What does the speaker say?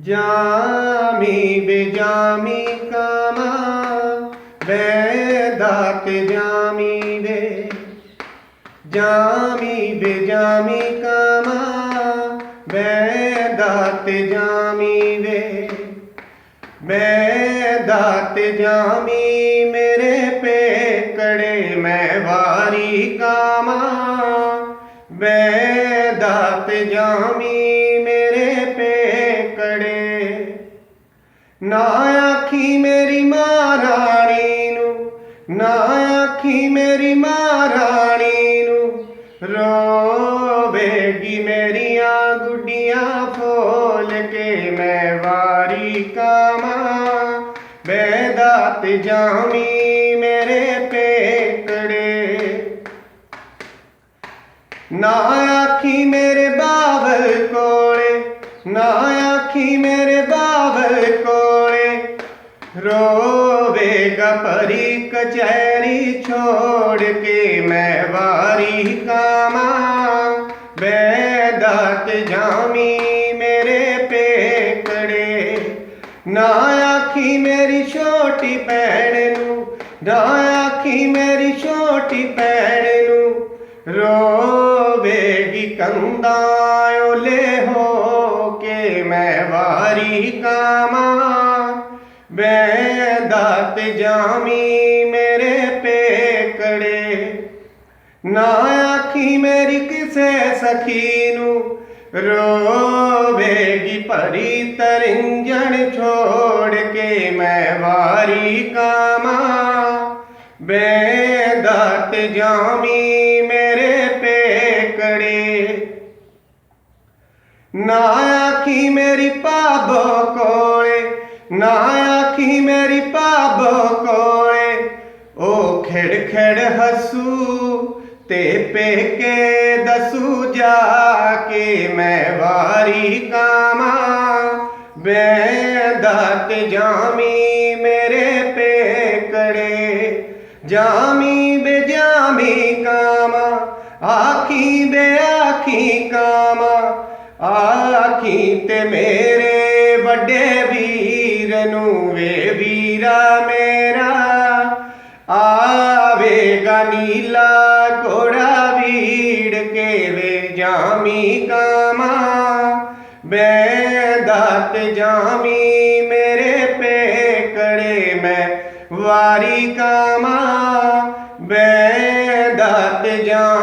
ਜਾਮੀ ਬੇਜਾਮੀ ਕਾਮਾ, ਵੇਦਾਤ ਜਾਮੀ ਵੇ। ਜਾਮੀ ਬੇਜਾਮੀ ਕਾਮਾ, ਵੇਦਾਤ ਜਾਮੀ ਵੇ। ਵੇਦਾਤ ਜਾਮੀ ਮੇਰੇ ਪੇਕੜੇ ਮੈਂ ਵਾਰੀ ਕਾਮਾ, ਵੇਦਾਤ ਜਾਮੀ ਨਾ ਆਖੀ ਮੇਰੀ ਮਹਾਰਾਣੀ ਨੂੰ, ਨਾ ਆਖੀ ਮੇਰੀ ਮਹਾਰਾਣੀ ਨੂੰ, ਰੋਵੇਗੀ ਮੇਰੀਆਂ ਗੁੱਡੀਆਂ ਫੋਲ ਕੇ ਮੈਂ ਵਾਰੀ ਕਾਮਾ ਬੇਦਾਤ ਜਾਮੀ ਮੇਰੇ ਪੇਕੜੇ। ਨਾ ਆਖੀ ਮੇਰੇ ਬਾਬਲ ਕੋਲੇ, ਨਾ ਆਖੀ ਮੇਰੇ ਰੋਵੇਗਾ ਪਰੀ ਕਚਹਿਰੀ ਛੋੜ ਕੇ ਮੈਂ ਵਾਰੀ ਕਾਮਾ ਬੇਦਾਤ ਜਾਮੀ ਮੇਰੇ ਪੇਕੜੇ ਨਾ ਆਖੀ ਮੇਰੀ ਛੋਟੀ ਭੈਣ ਨੂੰ ਨਾ ਆਖੀ ਮੇਰੀ ਛੋਟੀ ਭੈਣ ਨੂੰ ਰੋਵੇਗੀ ਕੰਦਾਂ ਓਲੇ ਹੋ ਕੇ ਮੈਂ ਵਾਰੀ ਕਾਮਾ ਬੇਦਾਤ ਜਾਮੀ ਮੇਰੇ ਪੇਕੜੇ। ਨਾ ਆਖੀ ਮੇਰੀ ਕਿਸੇ ਸਖੀ ਨੂੰ, ਰੋਵੇਗੀ ਭਰੀ ਤਰਿੰਜਣ ਛੋੜ ਕੇ ਮੈਂ ਵਾਰੀ ਕਾਮਾ ਬੇਦਾਤ ਜਾਮੀ ਮੇਰੇ ਪੇਕੜੇ। ਨਾ ਆਖੀ ਮੇਰੀ ਪਾਬੋ ਕੋਲੇ ਨਾ ਆਖੀ ਮੇਰੀ ਪਾਬੋ ਕੋਲੇ। ਉਹ ਖੜ ਖੜ ਹਸੂ, ਤੇ ਪੇਕੇ ਦਸੂ ਜਾ ਕੇ ਮੈਂ ਵਾਰੀ ਕਾਮਾ ਬੇਦਾਤ ਜਾਮੀ ਮੇਰੇ ਪੇਕੜੇ ਜਾਮੀ ਬੇਜਾਮੀ ਕਾਮਾ ਆਖੀ ਬੇ ਆਖੀ ਕਾਮਾ ਆਖੀ ਤੇ ਮੇਰੇ ਵੱਡੇ ਵੀ ਨੂੰ ਵੇ ਵੀਰਾ ਮੇਰਾ ਆਵੇਗਾ ਨੀਲਾ ਕੋੜਾ ਵੀੜ ਕੇ ਵੇ ਜਾਮੀ ਕਾਮਾ। ਬੇਦਾਤ ਜਾਮੀ, ਮੇਰੇ ਪੇਕੜੇ ਮੈਂ ਵਾਰੀ ਕਾਮਾ। ਬੇਦਾਤ ਜਾਮੀ